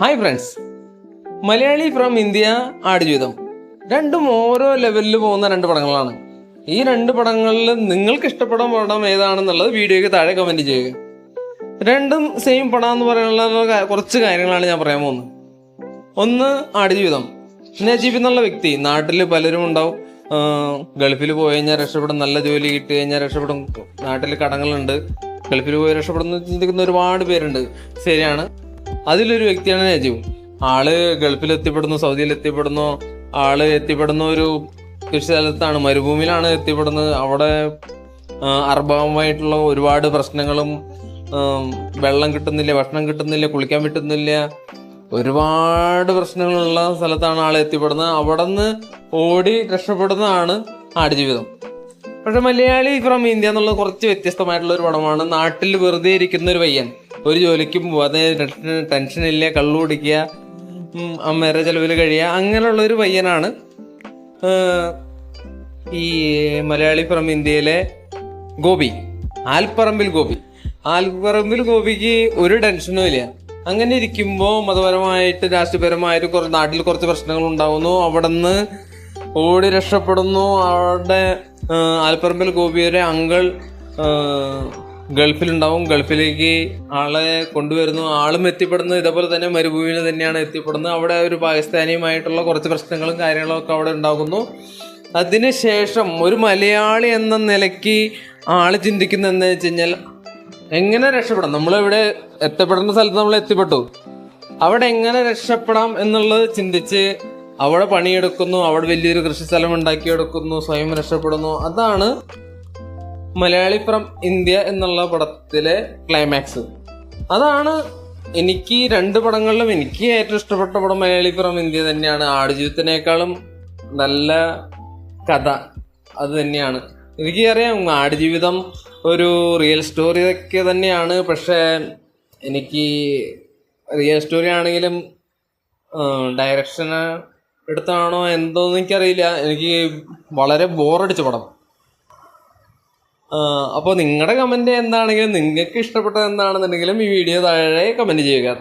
Hi friends Malayali from India Aadujeevitham. രണ്ടും ഓരോ ലെവലിൽ പോകുന്ന രണ്ട് പടങ്ങളാണ്. ഈ രണ്ട് പടങ്ങളിൽ നിങ്ങൾക്ക് ഇഷ്ടപ്പെടാൻ പടം ഏതാണെന്നുള്ളത് വീഡിയോയ്ക്ക് താഴെ കമന്റ് ചെയ്യുക. രണ്ടും സെയിം പടം എന്ന് പറയാനുള്ള കുറച്ച് കാര്യങ്ങളാണ് ഞാൻ പറയാൻ പോകുന്നത്. ഒന്ന് ആടുജീവിതം. നജീബ് എന്നുള്ള വ്യക്തി. നാട്ടിൽ പലരും ഉണ്ടാവും. ഗൾഫിൽ പോയി കഴിഞ്ഞാൽ രക്ഷപ്പെടും. നല്ല ജോലി കിട്ടി കഴിഞ്ഞാൽ രക്ഷപ്പെടും. നാട്ടിൽ കടങ്ങളുണ്ട്. ഗൾഫിൽ പോയി രക്ഷപ്പെടുന്ന ചിന്തിക്കുന്ന ഒരുപാട് പേരുണ്ട്. ശരിയാണ്. അതിലൊരു വ്യക്തിയാണ് നജീബ്. ആൾ ഗൾഫിൽ എത്തിപ്പെടുന്നു സൗദിയിൽ എത്തിപ്പെടുന്നു. ആൾ എത്തിപ്പെടുന്ന ഒരു കൃഷി സ്ഥലത്താണ് മരുഭൂമിയിലാണ് എത്തിപ്പെടുന്നത്. അവിടെ അർഭവമായിട്ടുള്ള ഒരുപാട് പ്രശ്നങ്ങളും വെള്ളം കിട്ടുന്നില്ല ഭക്ഷണം കിട്ടുന്നില്ല കുളിക്കാൻ പറ്റുന്നില്ല. ഒരുപാട് പ്രശ്നങ്ങളുള്ള സ്ഥലത്താണ് ആൾ എത്തിപ്പെടുന്നത്. അവിടെ നിന്ന് ഓടി രക്ഷപ്പെടുന്നതാണ് ആടുജീവിതം പക്ഷെ മലയാളി ഫ്രം ഇന്ത്യ എന്നുള്ളത് കുറച്ച് വ്യത്യസ്തമായിട്ടുള്ള ഒരു പടമാണ് നാട്ടിൽ വെറുതെ ഇരിക്കുന്ന ഒരു പയ്യൻ. ഒരു ജോലിക്കും പോവാതെ ടെൻഷൻ ഇല്ല കള്ളു കുടിക്കുക അമ്മേരെ ചെലവിൽ കഴിയുക. അങ്ങനെയുള്ള ഒരു പയ്യനാണ് ഈ മലയാളി ഫ്രം ഇന്ത്യയിലെ ഗോപി. ആൽപ്പറമ്പിൽ ഗോപി. ആൽപ്പറമ്പിൽ ഗോപിക്ക് ഒരു ടെൻഷനും ഇല്ല. അങ്ങനെ ഇരിക്കുമ്പോൾ മതപരമായിട്ട് രാഷ്ട്രീയപരമായിട്ട് കുറച്ച് നാട്ടിൽ കുറച്ച് പ്രശ്നങ്ങൾ ഉണ്ടാകുന്നു അവിടെ നിന്ന് ഓടി രക്ഷപ്പെടുന്നു. അവിടെ ആൽപ്പറമ്പിൽ ഗോപിയുടെ അങ്കിൾ ഗൾഫിലുണ്ടാവും. ഗൾഫിലേക്ക് ആളെ കൊണ്ടുവരുന്നു. ആളും എത്തിപ്പെടുന്നു. ഇതേപോലെ തന്നെ മരുഭൂമിയിൽ തന്നെയാണ് എത്തിപ്പെടുന്നത്. അവിടെ ഒരു പാകിസ്ഥാനിയുമായിട്ടുള്ള കുറച്ച് പ്രശ്നങ്ങളും കാര്യങ്ങളും ഒക്കെ അവിടെ ഉണ്ടാകുന്നു. അതിനുശേഷം ഒരു മലയാളി എന്ന നിലയ്ക്ക് ആൾ ചിന്തിക്കുന്ന എന്താ വെച്ച് കഴിഞ്ഞാൽ എങ്ങനെ രക്ഷപ്പെടാം? നമ്മളിവിടെ എത്തപ്പെടുന്ന സ്ഥലത്ത് നമ്മൾ എത്തിപ്പെട്ടു. അവിടെ എങ്ങനെ രക്ഷപ്പെടാം എന്നുള്ളത് ചിന്തിച്ച് അവിടെ പണിയെടുക്കുന്നു. അവിടെ വലിയൊരു കൃഷി സ്ഥലം ഉണ്ടാക്കിയെടുക്കുന്നു. സ്വയം രക്ഷപ്പെടുന്നു. അതാണ് മലയാളി ഫ്രം ഇന്ത്യ എന്നുള്ള പടത്തിലെ ക്ലൈമാക്സ് അതാണ് എനിക്ക് രണ്ട് പടങ്ങളിലും എനിക്ക് ഏറ്റവും ഇഷ്ടപ്പെട്ട പടം മലയാളി ഫ്രം ഇന്ത്യ തന്നെയാണ്. ആടുജീവിതത്തിനേക്കാളും നല്ല കഥ അത് തന്നെയാണ്. എനിക്കറിയാം ആടുജീവിതം ഒരു റിയൽ സ്റ്റോറി ഒക്കെ തന്നെയാണ്. പക്ഷേ എനിക്ക് റിയൽ സ്റ്റോറി ആണെങ്കിലും ഡയറക്ഷന് എടുത്താണോ എന്തോന്ന് എനിക്കറിയില്ല. എനിക്ക് വളരെ ബോറടിച്ച പടം. അപ്പോൾ നിങ്ങളുടെ കമന്റ് എന്താണെങ്കിലും നിങ്ങൾക്ക് ഇഷ്ടപ്പെട്ടത് എന്താണെന്നുണ്ടെങ്കിലും ഈ വീഡിയോ താഴെ കമന്റ് ചെയ്യുക.